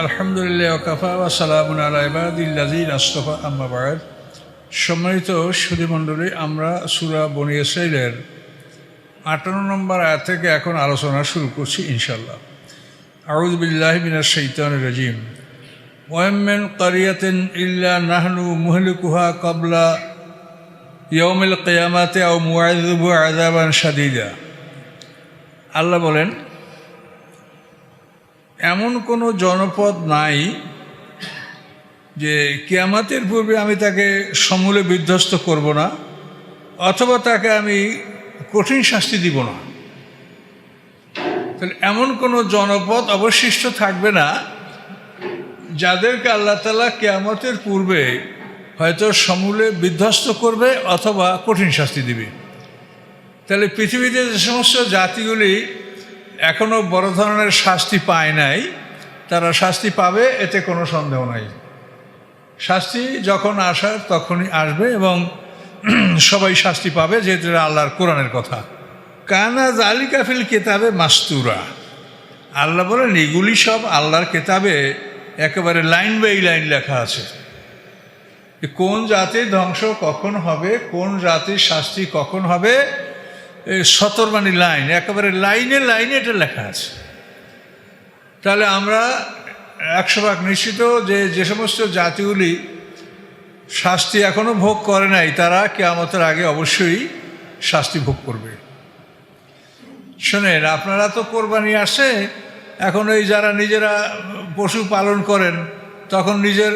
আলহামদুলিল্লাহ ওকাফা সম্মানিত সুধীমণ্ডলী আমরা সুরা বনি ইসরাইলের আটান্ন নম্বর আয়াত থেকে এখন আলোচনা শুরু করছি ইনশাল্লাহ আউদ বিল্লাহ মিনার শৈতান রাজিম। ওয়ামেন কারিয়াতেন ইল্লা নাহনু মুহলিকুহা কবলা ইয়মিল কেয়ামাতে ও মুআযিবু আযাবান শাদীদা। আল্লাহ বলেন এমন কোনো জনপদ নাই যে কিয়ামাতের পূর্বে আমি তাকে সমূলে বিধ্বস্ত করব না, অথবা তাকে আমি কঠিন শাস্তি দিব না। তাহলে এমন কোনো জনপদ অবশিষ্ট থাকবে না যাদেরকে আল্লাহ তালা কেয়ামতের পূর্বে হয়তো সমূলে বিধ্বস্ত করবে অথবা কঠিন শাস্তি দিবে। তাহলে পৃথিবীতে যে সমস্ত জাতিগুলি এখনও বড় ধরনের শাস্তি পায় নাই। তারা শাস্তি পাবে, এতে কোনো সন্দেহ নাই। শাস্তি যখন আসার তখনই আসবে এবং সবাই শাস্তি পাবে, যেহেতু আল্লাহর কোরআনের কথা। কানা জালিকা ফিল কেতাবে মাস্তুরা। আল্লাহ বলেন, এগুলি সব আল্লাহর কেতাবে একেবারে লাইন বাই লাইন লেখা আছে। কোন জাতির ধ্বংস কখন হবে, কোন জাতির শাস্তি কখন হবে সতর্বাণী লাইন, একেবারে লাইনে লাইনে এটা লেখা আছে। তাহলে আমরা একশো ভাগ নিশ্চিত যে যে সমস্ত জাতিগুলি শাস্তি এখনও ভোগ করে নাই, তারা কেয়ামতের আগে অবশ্যই শাস্তি ভোগ করবে। শোনেন, আপনারা তো কোরবানি আসে, এখন এই যারা নিজেরা পশু পালন করেন, তখন নিজের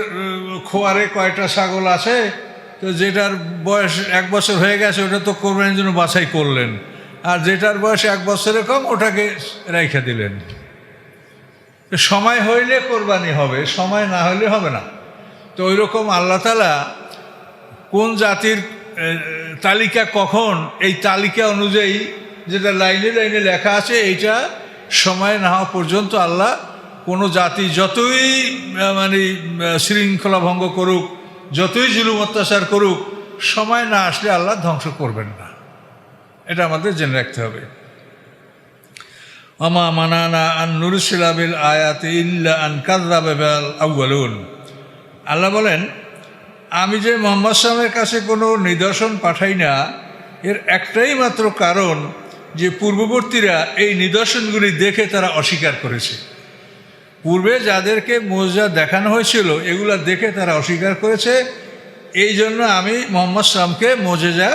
খোয়ারে কয়টা ছাগল আছে তো যেটার বয়স এক বছর হয়ে গেছে, ওটা তো কোরবানির জন্য বাছাই করলেন। আর যেটার বয়স এক বছরের কম, ওটাকে রেখে দিলেন। সময় হইলে কোরবানি হবে, সময় না হইলে হবে না। তো ওই রকম আল্লাহ তালা কোন জাতির তালিকা কখন, এই তালিকা অনুযায়ী যেটা লাইনে লাইনে লেখা আছে, এইটা সময় না হওয়া পর্যন্ত আল্লাহ কোনো জাতি যতই মানে শৃঙ্খলা ভঙ্গ করুক যতই জুলুম অত্যাচার করুক, সময় না আসলে আল্লাহ ধ্বংস করবেন না। এটা আমাদের জেনে রাখতে হবে। আমা মানানা আন নুরসিলাবিল আয়াত ইল্লা আন কাদাবেবাল আউ্বালুন আল্লাহ বলেন, আমি যে মোহাম্মদ সালামের কাছে কোনো নিদর্শন পাঠাই না, এর একটাই মাত্র কারণ যে পূর্ববর্তীরা এই নিদর্শনগুলি দেখে তারা অস্বীকার করেছে। পূর্বে যাদেরকে মোজা দেখানো হয়েছিল, এগুলা দেখে তারা অস্বীকার করেছে, এই জন্য আমি মোহাম্মদ সালামকে মোজেজা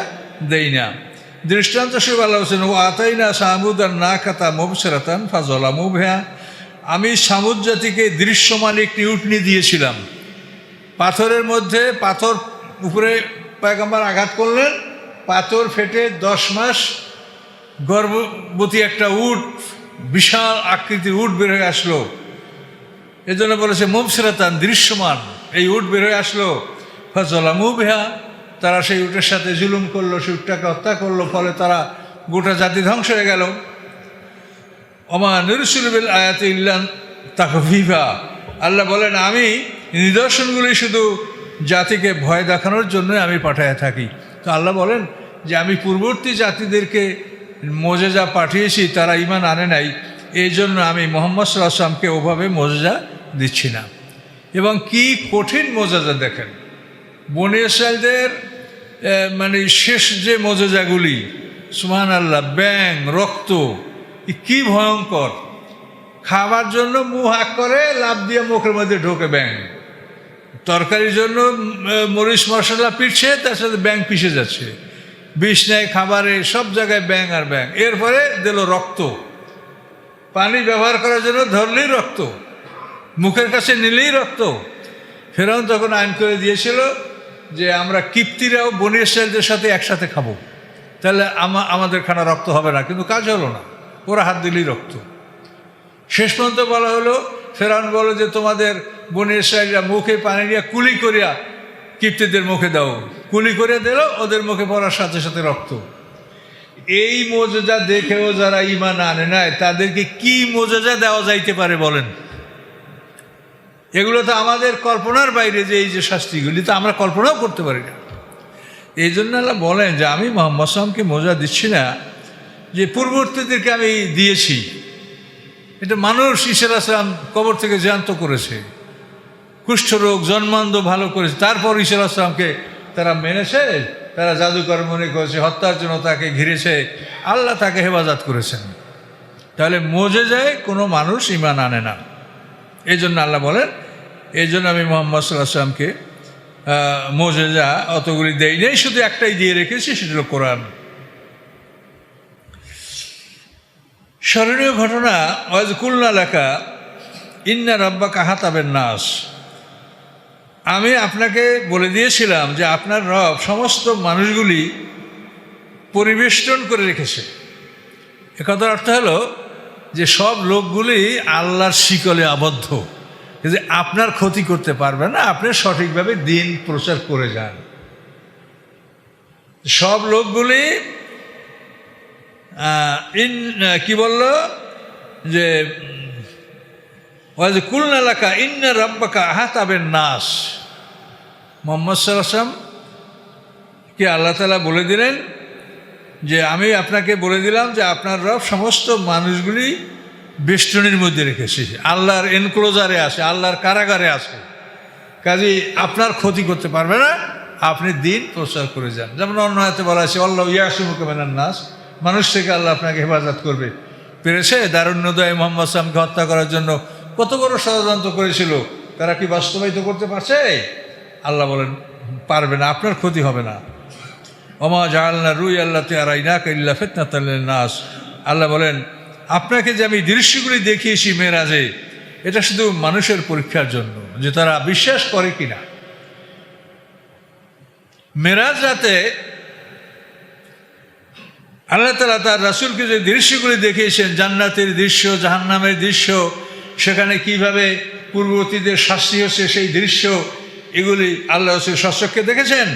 দেই না। দৃষ্টান্ত শিব আল্লাহ হোসেন ও আতাই না সামুদ আর না খাতা মোবসেরাতান ফাজলা মুভেয়া আমি সামুদ জাতিকে দৃশ্যমান একটি উটনি দিয়েছিলাম। পাথরের মধ্যে পাথর উপরে পায়গাম্বার আঘাত করলেন, পাথর ফেটে দশ মাস গর্ভবতী একটা উট, বিশাল আকৃতির উট বের হয়ে আসলো। এজন্য বলেছে মুবসিরাতান দৃশ্যমান। এই উট বের হয়ে আসলো। ফজলা মুভেহা তারা সেই উটের সাথে জুলুম করল, সেই উটটাকে হত্যা করল, ফলে তারা গোটা জাতি ধ্বংস হয়ে গেল। অমা নিরসুলবিল আয়াত ইল্লান তাকভিভা আল্লাহ বলেন, আমি নিদর্শনগুলি শুধু জাতিকে ভয় দেখানোর জন্যই আমি পাঠায় থাকি। তো আল্লাহ বলেন যে, আমি পূর্ববর্তী জাতিদেরকে মোজেজা পাঠিয়েছি, তারা ইমান আনে নাই। এই জন্য আমি মোহাম্মদ সাল্লাহ আসলামকে ওভাবে মোজেজা দিচ্ছি না। এবং কি কঠিন মোজাজা দেখেন, বনি ইসরায়েলদের মানে শেষ যে মোজেজাগুলি সুহান আল্লাহ ব্যাং রক্ত কি ভয়ঙ্কর। খাবার জন্য মুখ হাক করে লাভ দিয়ে মুখের মধ্যে ঢোকে ব্যাং তরকারির জন্য মরিচ, মশলা পিটছে, তার সাথে ব্যাং পিষে যাচ্ছে। বিষ নেয় খাবারে, সব জায়গায় ব্যাং আর ব্যাং এরপরে দিল রক্ত। পানি ব্যবহার করার জন্য ধরলেই রক্ত। মুখের কাছে নিলেই রক্ত। ফেরাউন তখন আইন করে দিয়েছিল যে আমরা কিপ্তিরাও সাহেবদের সাথে একসাথে খাব। তাহলে আমা আমাদের খানা রক্ত হবে না, কিন্তু কাজ হলো না। ওরা হাত দিলেই রক্ত। শেষ পর্যন্ত বলা হলো, ফেরাউন বলো যে তোমাদের সাহেবরা মুখে পানি নিয়ে কুলি করিয়া কিপ্তিদের মুখে দাও। কুলি করে দিল, ওদের মুখে পড়ার সাথে সাথে রক্ত। এই মজেজা দেখেও যারা ইমান আনে নাই, তাদেরকে কি মজেজা দেওয়া যাইতে পারে বলেন? এগুলো তো আমাদের কল্পনার বাইরে যে এই যে শাস্তিগুলি, তো আমরা কল্পনাও করতে পারি না। এই জন্য আল্লাহ বলেন যে আমি মোহাম্মদ সালামকে মজা দিচ্ছি না, যে পূর্ববর্তীদেরকে আমি দিয়েছি। এটা মানুষ ঈশ্বর আসলাম কবর থেকে জ্যান্ত করেছে। কুষ্ঠরোগ জন্মান্ধ ভালো করেছে, তারপর ঈশ্বর আসলামকে তারা মেনেছে, তারা জাদুকর মনে করেছে, হত্যার জন্য তাকে ঘিরেছে, আল্লাহ তাকে হেফাজত করেছেন। তাহলে মজে যায়, কোনো মানুষ ইমান আনে না। এই জন্য আল্লাহ বলেন এই জন্য আমি মোহাম্মদ সাল্লাহ আসলামকে মজে যা অতগুলি দেই নেই, শুধু একটাই দিয়ে রেখেছি, সেটা হলো কোরআন। স্মরণীয় ঘটনা ওয়াজকুল্লা লেখা ইন্না রব্বা কাহাতাবের নাস। আমি আপনাকে বলে দিয়েছিলাম যে আপনার রব সমস্ত মানুষগুলি পরিবেষ্টন করে রেখেছে। একথার অর্থ হলো যে সব লোকগুলি আল্লাহর শিকলে আবদ্ধ। যে আপনার ক্ষতি করতে পারবে না, আপনি সঠিকভাবে দিন প্রচার করে যান। সব লোকগুলি ইন কি বলল? যে কুলন এলাকা ইন্না রব্বাকা আহাতাবের নাস মোহাম্মদ সাল্লাম কি আল্লাহ তালা বলে দিলেন যে আমি আপনাকে বলে দিলাম যে আপনার রব সমস্ত মানুষগুলি বেষ্টনীর মধ্যে রেখেছি। আল্লাহর এনক্লোজারে আছে, আল্লাহর কারাগারে আছে। কাজে আপনার ক্ষতি করতে পারবে না, আপনি দিন প্রচার করে যান। যেমন অন্য হাতে বলা আছে, আল্লাহ ইয়াসুমুকে মেনার নাস। মানুষ থেকে আল্লাহ আপনাকে হেফাজত করবে। পেরেছে? দারুণ্যদয় মোহাম্মদ সামকে হত্যা করার জন্য কত বড় ষড়যন্ত্র করেছিল। তারা কি বাস্তবায়িত করতে পারছে? আল্লাহ বলেন, পারবে না, আপনার ক্ষতি হবে না। ওমা জাহাল্লা রুই আল্লাহ তেয়ারাইনা কাইল্লা ফেতনা তাল্লের নাস আল্লাহ বলেন, আপনাকে যে আমি দৃশ্যগুলি দেখিয়েছি মেয়েরাজে, এটা শুধু মানুষের পরীক্ষার জন্য, যে তারা বিশ্বাস করে কিনা। মেরাজ রাতে আল্লাহ তালা তার রাসুলকে যে দৃশ্যগুলি দেখিয়েছেন, জান্নাতের দৃশ্য, জাহান্নামের দৃশ্য, সেখানে কীভাবে পূর্ববর্তীদের শাস্তি হচ্ছে সেই দৃশ্য, এগুলি আল্লাহ রসুল সচক্ষে দেখেছেন?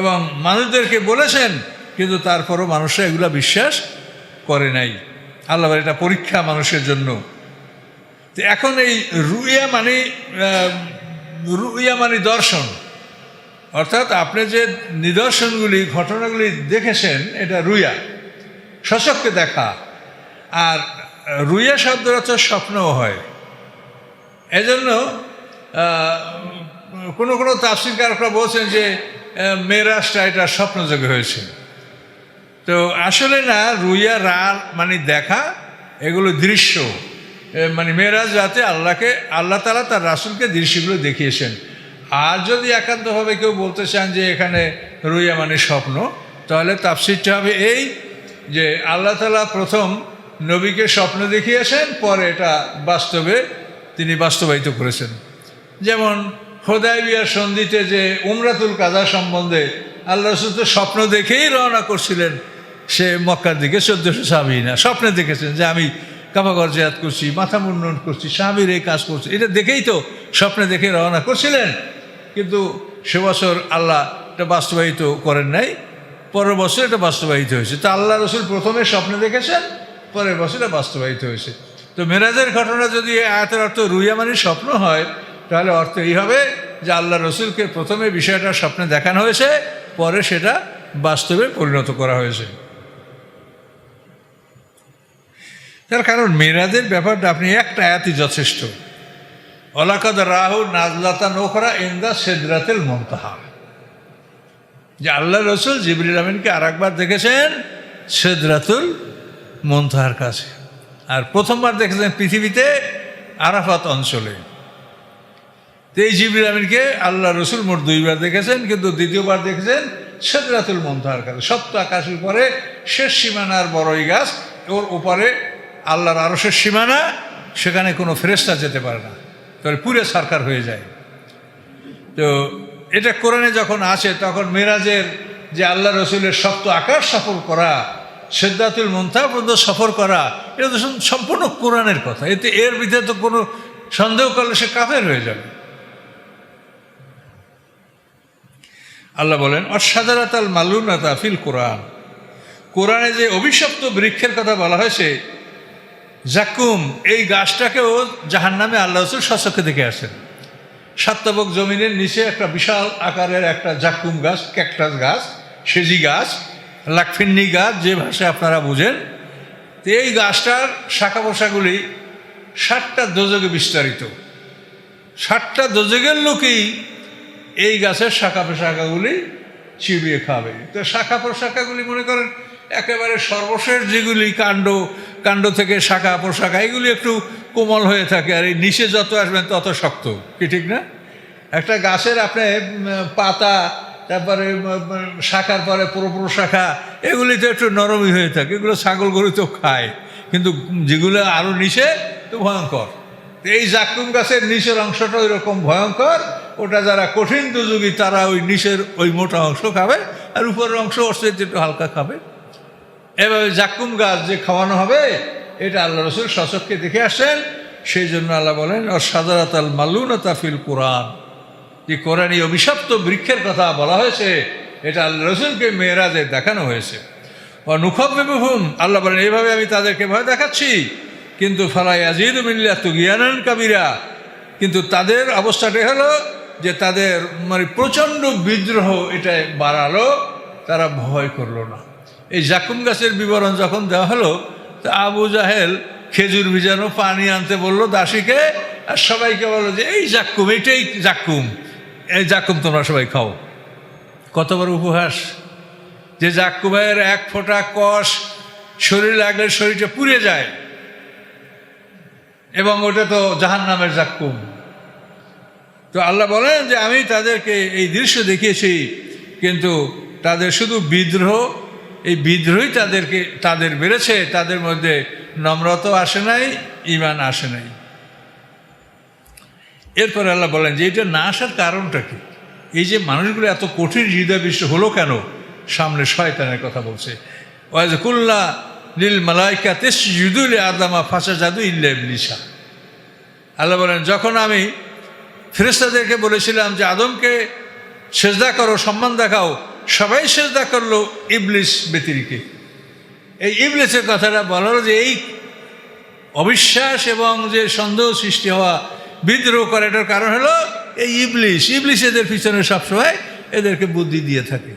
এবং মানুষদেরকে বলেছেন, কিন্তু তারপরও মানুষরা এগুলো বিশ্বাস করে নাই। আল্লাহ এটা পরীক্ষা মানুষের জন্য। তো এখন এই রুইয়া মানে রুইয়া মানে দর্শন, অর্থাৎ আপনি যে নিদর্শনগুলি, ঘটনাগুলি দেখেছেন, এটা রুইয়া, সচক্ষে দেখা। আর রুইয়া শব্দের অর্থ স্বপ্নও হয়। এজন্য কোনো কোনো তাফসিরকারকরা বলছেন যে মেরাজটা এটা স্বপ্নযোগে হয়েছে। তো আসলে না, রুইয়া রা মানে দেখা, এগুলো দৃশ্য। মানে মেয়েরাজ রাতে আল্লাহকে, আল্লাহ তালা তার রাসুলকে দৃশ্যগুলো দেখিয়েছেন। আর যদি একান্তভাবে কেউ বলতে চান যে এখানে রুইয়া মানে স্বপ্ন, তাহলে তাফসিরটা হবে এই যে আল্লাহ তালা প্রথম নবীকে স্বপ্ন দেখিয়েছেন, পরে এটা বাস্তবে তিনি বাস্তবায়িত করেছেন। যেমন হোদাই বিয়ার সন্ধিতে যে উমরাতুল কাজা সম্বন্ধে আল্লাহ রসুল তো স্বপ্ন দেখেই রওনা করছিলেন। সে মক্কার দিকে চোদ্দশো স্বামী না, স্বপ্নে দেখেছেন যে আমি কাবাগর জেয়াত করছি, মাথা মুন্ডন করছি, স্বামীর এই কাজ করছি। এটা দেখেই তো স্বপ্নে দেখে রওনা করছিলেন। কিন্তু সে বছর আল্লাহ এটা বাস্তবায়িত করেন নাই, পরের বছর এটা বাস্তবায়িত হয়েছে। তো আল্লাহ রসুল প্রথমে স্বপ্নে দেখেছেন, পরের বছর এটা বাস্তবায়িত হয়েছে। তো মেরাজের ঘটনা যদি আয়াতের অর্থ রুইয়া মানে স্বপ্ন হয় তাহলে অর্থ এই হবে যে আল্লাহ রসুলকে প্রথমে বিষয়টা স্বপ্নে দেখানো হয়েছে, পরে সেটা বাস্তবে পরিণত করা হয়েছে। তার কারণ মেয়েরাদের ব্যাপারটা আপনি একটা আয়াতই যথেষ্ট। অলাকাদ রাহু নাজলাতা নোখরা ইন্দা সেদরাতেল মমতাহা যে আল্লাহ রসুল জিবরিল আমিনকে আর একবার দেখেছেন সেদরাতুল মন্তাহার কাছে। আর প্রথমবার দেখেছেন পৃথিবীতে আরাফাত অঞ্চলে। তো এই জিবরিল আমিনকে আল্লাহ রসুল মোট দুইবার দেখেছেন, কিন্তু দ্বিতীয়বার দেখেছেন সেদরাতুল মন্তাহার কাছে। সপ্ত আকাশের পরে শেষ সীমানার বড়ই গাছ, ওর ওপারে আল্লাহর আরসের সীমানা, সেখানে কোনো ফেরেস্তা যেতে পারে না। তাহলে পুরে সরকার হয়ে যায়। তো এটা কোরআনে যখন আসে, তখন মেরাজের যে আল্লাহ রসুলের সপ্ত আকাশ সফর করা সেদ্দাতুল মন্থা পর্যন্ত সফর করা, এটা তো সম্পূর্ণ কোরআনের কথা। এতে এর ভিতরে তো কোনো সন্দেহ করলে সে কাফের হয়ে যাবে। আল্লাহ বলেন অসাধারত আল মালুনাতা ফিল কোরআন। কোরআনে যে অভিশপ্ত বৃক্ষের কথা বলা হয়েছে, জাকুম, এই গাছটাকেও জাহান নামে আল্লাহ রসুল সচক্ষে দেখে আসেন। সাত্তাবক জমিনের নিচে একটা বিশাল আকারের একটা জাকুম গাছ, ক্যাকটাস গাছ, সেজি গাছ, লাকফিন্নি গাছ, যে ভাষায় আপনারা বুঝেন, তো এই গাছটার শাখা পোশাগুলি ষাটটা দোজকে বিস্তারিত। ষাটটা দোজকের লোকেই এই গাছের শাখা প্রশাখাগুলি চিবিয়ে খাবে। তো শাখা প্রশাখাগুলি মনে করেন একেবারে সর্বশেষ যেগুলি কাণ্ড কাণ্ড থেকে শাখা প্রশাখা এগুলি একটু কোমল হয়ে থাকে আর এই নিচে যত আসবেন তত শক্ত, কি ঠিক না? একটা গাছের আপনি পাতা, তারপরে শাখার পরে পুরোপুরো শাখা, এগুলি তো একটু নরমই হয়ে থাকে, এগুলো ছাগল গরু তো খায়। কিন্তু যেগুলো আরও নিচে তো ভয়ঙ্কর। এই জাকুম গাছের নিচের অংশটা ওই রকম ভয়ঙ্কর, ওটা যারা কঠিন দুযোগী তারা ওই নিচের ওই মোটা অংশ খাবে, আর উপরের অংশ চেয়ে একটু হালকা খাবে। এভাবে জাকুম গাছ যে খাওয়ানো হবে, এটা আল্লাহ রসুল শাসককে দেখে আসেন সেই জন্য আল্লাহ বলেন ও সাদারাত আল মালুনতা ফিল কোরআন। যে কোরআন এই অভিশপ্ত বৃক্ষের কথা বলা হয়েছে, এটা আল্লাহ রসুলকে মেয়েরাজে দেখানো হয়েছে। নুখবিহুম আল্লাহ বলেন, এইভাবে আমি তাদেরকে ভয় দেখাচ্ছি। কিন্তু ফালাই আজিদ মিল্লা তুগিয়ানান কাবিরা। কিন্তু তাদের অবস্থাটাই হলো যে তাদের মানে প্রচণ্ড বিদ্রোহ এটা বাড়ালো, তারা ভয় করল না। এই জাকুম গাছের বিবরণ যখন দেওয়া হলো, তা আবু জাহেল খেজুর ভিজানো পানি আনতে বলল দাসীকে, আর সবাইকে বলল যে, এই জাক্কুম এইটাই জাক্কুম এই জাক্কুম তোমরা সবাই খাও। কত বড় উপহাস যে জাক্কুমের এক ফোঁটা কষ শরীর লাগলে শরীরটা পুড়ে যায়। এবং ওটা তো জাহান নামের জাক্কুম। তো আল্লাহ বলেন যে আমি তাদেরকে এই দৃশ্য দেখিয়েছি, কিন্তু তাদের শুধু বিদ্রোহ, এই বিদ্রোহই তাদেরকে, তাদের বেড়েছে, তাদের মধ্যে নম্রত আসে নাই ইমান আসে নাই। এরপর আল্লাহ বলেন যে এটা না আসার কারণটা কি? এই যে মানুষগুলো এত কঠিন হৃদয় বিশ্ব হলো কেন? সামনে শয়তানের কথা বলছে। ওয়াজকুল্লা নীল মালাইকা তেস ইউদুল আদামা ফাঁসা জাদু ইল্লা আল্লাহ বলেন, যখন আমি ফেরেস্তাদেরকে বলেছিলাম যে, আদমকে সেজদা করো, সম্মান দেখাও, সবাই সেজদা করল ইবলিস ব্যতিরিকে। এই ইবলিসের কথাটা বলার যে, এই অবিশ্বাস এবং যে সন্দেহ সৃষ্টি হওয়া বিদ্রোহ করে, এটার কারণ হলো এই ইবলিশ ইবলিশ এদের পিছনে সবসময় এদেরকে বুদ্ধি দিয়ে থাকে।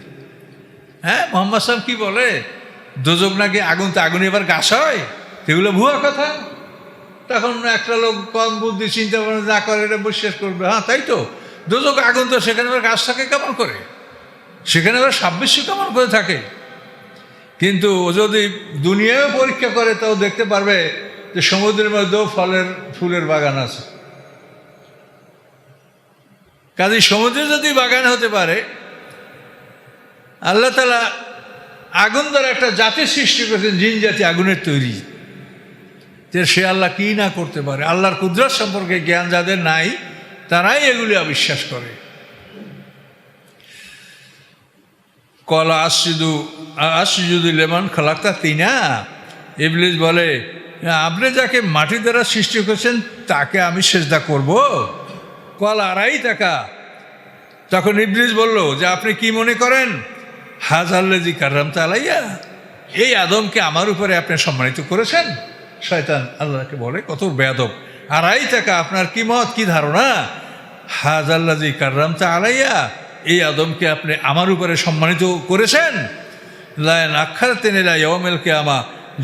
হ্যাঁ মোহাম্মদ সাহেব কি বলে? দোজক নাকি আগুন তো আগুন এবার গাছ হয়? সেগুলো ভুয়া কথা। তখন একটা লোক কম বুদ্ধি, চিন্তা ভাবনা না করে এটা বিশ্বাস করবে। হ্যাঁ তাই তো। দোজক আগুন তো সেখানে আবার গাছ থাকে কেমন করে? সেখানে আবার সাব্বিশ্য কেমন করে থাকে? কিন্তু ও যদি দুনিয়াও পরীক্ষা করে, তাও দেখতে পারবে যে সমুদ্রের মধ্যেও ফলের, ফুলের বাগান আছে। কাজে সমুদ্রে যদি বাগান হতে পারে, আল্লাহ তালা আগুন দ্বারা একটা জাতি সৃষ্টি করেছেন, জিন জাতি আগুনের তৈরি। যে সে আল্লাহ কী না করতে পারে? আল্লাহর কুদরত সম্পর্কে জ্ঞান যাদের নাই, তারাই এগুলি অবিশ্বাস করে। কলা আসিদু আসিদু লেমন খালাক্তা তিনা। ইবলিস বলে, আপনি যাকে মাটি দ্বারা সৃষ্টি করেছেন, তাকে আমি সেজদা করব। কল আড়াই টাকা। তখন ইবলিস বলল, যে আপনি কি মনে করেন? হাজাল্লাজি কার্রাম তালাইয়া, এই আদমকে আমার উপরে আপনি সম্মানিত করেছেন। শয়তান আল্লাহকে বলে, কত বেদব আড়াই টাকা, আপনার কি মত, কি ধারণা? হাজাল্লাজি কার্রাম তা আলাইয়া এই আদমকে আপনি আমার উপরে সম্মানিত করেছেন। লায়ন আখার তেনে ইয়মেল কেয়ামা,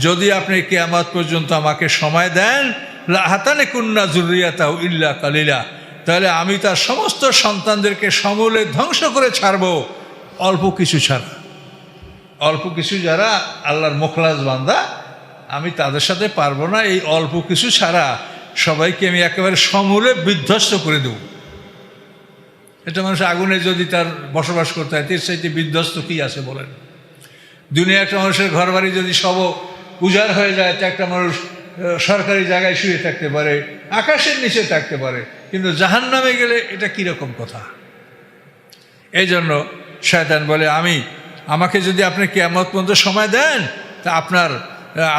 যদি আপনি কেয়ামাত পর্যন্ত আমাকে সময় দেন হাতানে কুন্না জুরিয়াতাও ইল্লা কালিলা, তাহলে আমি তার সমস্ত সন্তানদেরকে সমূলে ধ্বংস করে ছাড়ব। অল্প কিছু ছাড়া। অল্প কিছু যারা আল্লাহর মোখলাস বান্দা, আমি তাদের সাথে পারব না, এই অল্প কিছু ছাড়া সবাইকে আমি একেবারে সমূলে বিধ্বস্ত করে দেব। এটা মানুষ আগুনে যদি তার বসবাস করতে হয় তার বিধ্বস্ত কী আছে বলেন? দুনিয়া একটা মানুষের ঘর বাড়ি যদি সব উজাড় হয়ে যায়, তো একটা মানুষ সরকারি জায়গায় শুয়ে থাকতে পারে, আকাশের নিচে থাকতে পারে, কিন্তু জাহান নামে গেলে এটা কীরকম কথা? এই জন্য শয়তান বলে, আমি, আমাকে যদি আপনি কেমত পর্যন্ত সময় দেন, তা আপনার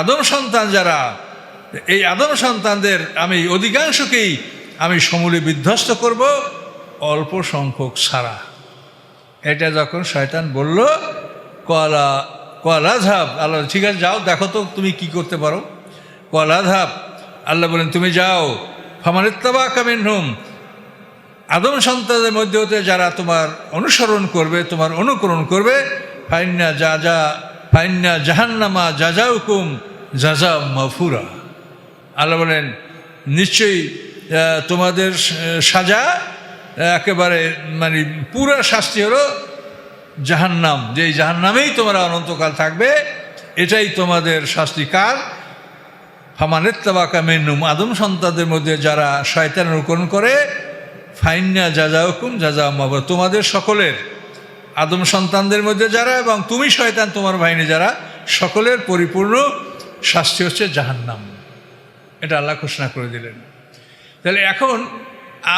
আদম সন্তান যারা, এই আদম সন্তানদের আমি অধিকাংশকেই আমি সমূলে বিধ্বস্ত করব অল্প সংখ্যক ছাড়া এটা যখন শয়তান বলল, কলা কলা ধাপ আল্লাহ ঠিক আছে, যাও, দেখো তো তুমি কি করতে পারো। কলা ধাপ আল্লাহ বলেন, তুমি যাও ফামানিত্তাবা কামিন হুম আদম সন্তানদের মধ্যে হতে যারা তোমার অনুসরণ করবে, তোমার অনুকরণ করবে, ফাইন্না যা যা ফাইন্যা জাহান্নামা যা যা হুকুম যা যা মাফুরা। আল্লাহ বলেন, নিশ্চয়ই তোমাদের সাজা একেবারে মানে পুরো শাস্তি হলো জাহান্নাম, যে জাহান্নামেই তোমরা অনন্তকাল থাকবে, এটাই তোমাদের শাস্তি। কার? ফামানেত্তাবাকা মেনুম আদম সন্তানদের মধ্যে যারা শয়তানের অনুকরণ করে ফাইন্না যাজা হুকুম যাজা মাবা তোমাদের সকলের, আদম সন্তানদের মধ্যে যারা এবং তুমি শয়তান, তোমার বাহিনী যারা, সকলের পরিপূর্ণ শাস্তি হচ্ছে জাহান্নাম। এটা আল্লাহ ঘোষণা করে দিলেন। তাহলে এখন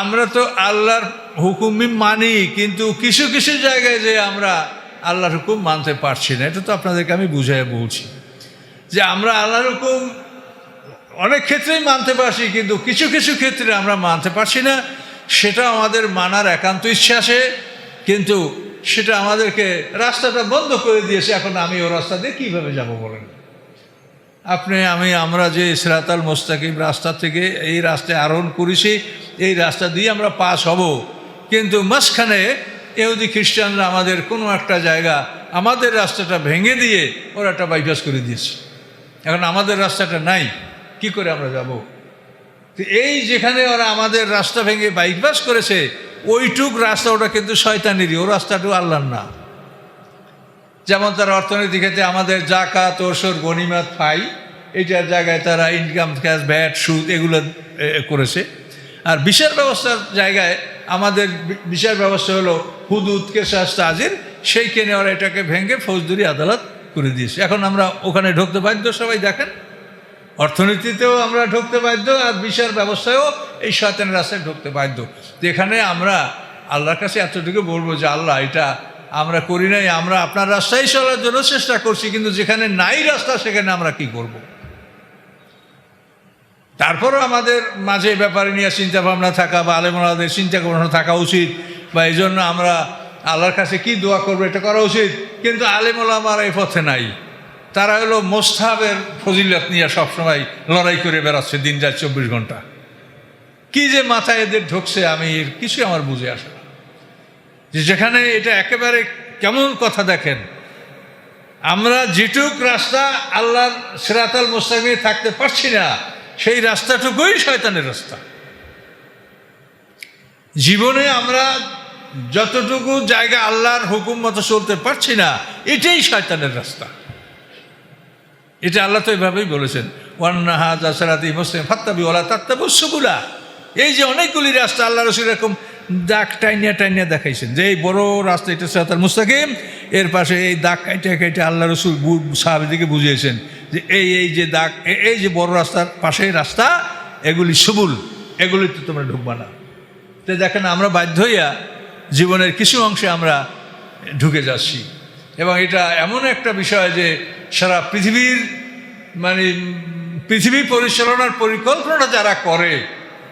আমরা তো আল্লাহর হুকুমই মানি, কিন্তু কিছু কিছু জায়গায় যে আমরা আল্লাহর হুকুম মানতে পারছি না, এটা তো আপনাদেরকে আমি বুঝাই বলছি। যে আমরা আল্লাহর হুকুম অনেক ক্ষেত্রেই মানতে পারছি, কিন্তু কিছু কিছু ক্ষেত্রে আমরা মানতে পারছি না। সেটা আমাদের মানার একান্ত ইচ্ছে আছে কিন্তু সেটা আমাদেরকে রাস্তাটা বন্ধ করে দিয়েছে, এখন আমি ও রাস্তা দিয়ে কীভাবে যাব বলেন? আপনি, আমি, আমরা যে সিরাতাল মোস্তাকিম রাস্তা থেকে এই রাস্তায় আরোহণ করেছি, এই রাস্তা দিয়ে আমরা পাস হব। কিন্তু মাঝখানে এহুদি খ্রিস্টানরা আমাদের কোনো একটা জায়গা, আমাদের রাস্তাটা ভেঙে দিয়ে ওরা একটা বাইপাস করে দিয়েছে। এখন আমাদের রাস্তাটা নাই, কি করে আমরা যাব? এই যেখানে ওরা আমাদের রাস্তা ভেঙে বাইপাস করেছে, ওইটুক রাস্তা ওটা কিন্তু শয়তানেরই, ও রাস্তাটু আল্লাহর না। যেমন তারা অর্থনীতি ক্ষেত্রে আমাদের জাকাত, ওসর, গনিমাত ফাই এইটার জায়গায় তারা ইনকাম ট্যাক্স ভ্যাট সুদ এগুলো করেছে। আর বিচার ব্যবস্থার জায়গায় আমাদের বিচার ব্যবস্থা হলো হুদুদ কেসাস তাজির সেই কেনে ওরা এটাকে ভেঙে ফৌজদারি আদালত করে দিয়েছে। এখন আমরা ওখানে ঢুকতে বাধ্য, সবাই দেখেন। অর্থনীতিতেও আমরা ঢুকতে বাধ্য আর বিচার ব্যবস্থায়ও এই শয়তানের রাস্তায় ঢুকতে বাধ্য যেখানে আমরা আল্লাহর কাছে এতটুকু বলব যে, আল্লাহ, এটা আমরা করি নাই, আমরা আপনার রাস্তায় চলার জন্য চেষ্টা করছি, কিন্তু যেখানে নাই রাস্তা, সেখানে আমরা কি করব। তারপরও আমাদের মাঝে ব্যাপারে নিয়ে চিন্তা ভাবনা থাকা বা আলেমনাদের চিন্তা ভাবনা থাকা উচিত, বা এই জন্য আমরা আল্লাহর কাছে কি দোয়া করব এটা করা উচিত, কিন্তু আলেমলামার এই পথে নাই তারা হলো মোস্তাবের ফজিলত নিয়ে সবসময় লড়াই করে বেড়াচ্ছে, দিন যায় চব্বিশ ঘণ্টা। কি যে মাথায় এদের ঢুকছে আমি এর কিছু আমার বুঝে আসে না। যে যেখানে এটা একেবারে কেমন কথা দেখেন, আমরা যেটুক রাস্তা আল্লাহর সিরাতাল মোস্তাকিমে থাকতে পারছি না, সেই রাস্তাটুকুই শয়তানের রাস্তা। জীবনে আমরা যতটুকু জায়গা আল্লাহর হুকুম মতো চলতে পারছি না, এটাই শয়তানের রাস্তা। এটা আল্লাহ তো এভাবেই বলেছেন ওয়ান্নাহা জাসারাতি মুসলিম ফাত্তাবি ওলা তাত্তাবু সুবুলা। এই যে অনেকগুলি রাস্তা আল্লাহ রসুল এরকম দাগ টাইনিয়া টাইনিয়া দেখাইছেন, যে এই বড় রাস্তা এটা সাতার মুস্তাকিম, এর পাশে এই দাগ কাইটা কাইটা আল্লাহ রসুল সাহাবিদিকে বুঝিয়েছেন যে এই এই যে দাগ এই যে বড় রাস্তার পাশে রাস্তা, এগুলি সুবুল এগুলিতে তোমরা ঢুকবা না। তো দেখেন আমরা বাধ্য হইয়া জীবনের কিছু অংশে আমরা ঢুকে যাচ্ছি। এবং এটা এমন একটা বিষয় যে সারা পৃথিবীর মানে পৃথিবী পরিচালনার পরিকল্পনা যারা করে,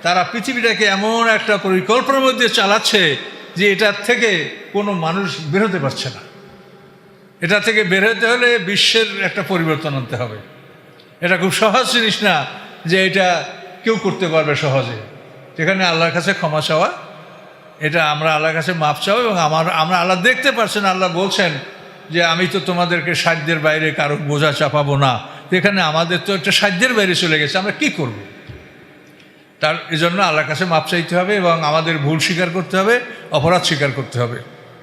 তারা পৃথিবীটাকে এমন একটা পরিকল্পনার মধ্যে চালাচ্ছে যে এটার থেকে কোনো মানুষ বেরোতে পারছে না। এটা থেকে বেরোতে হলে বিশ্বের একটা পরিবর্তন আনতে হবে। এটা খুব সহজ জিনিস না যে এটা কেউ করতে পারবে সহজে। সেখানে আল্লাহর কাছে ক্ষমা চাওয়া, এটা আমরা আল্লাহর কাছে মাপ চাও এবং আমার, আমরা আল্লাহ দেখতে পারছেন, আল্লাহ বলছেন যে আমি তো তোমাদেরকে সাধ্যের বাইরে কারও বোঝা চাপাবো না। এখানে আমাদের তো একটা সাধ্যের বাইরে চলে গেছে, আমরা কি করব? তার এজন্য আল্লাহর কাছে মাপ চাইতে হবে এবং আমাদের ভুল স্বীকার করতে হবে, অপরাধ স্বীকার করতে হবে।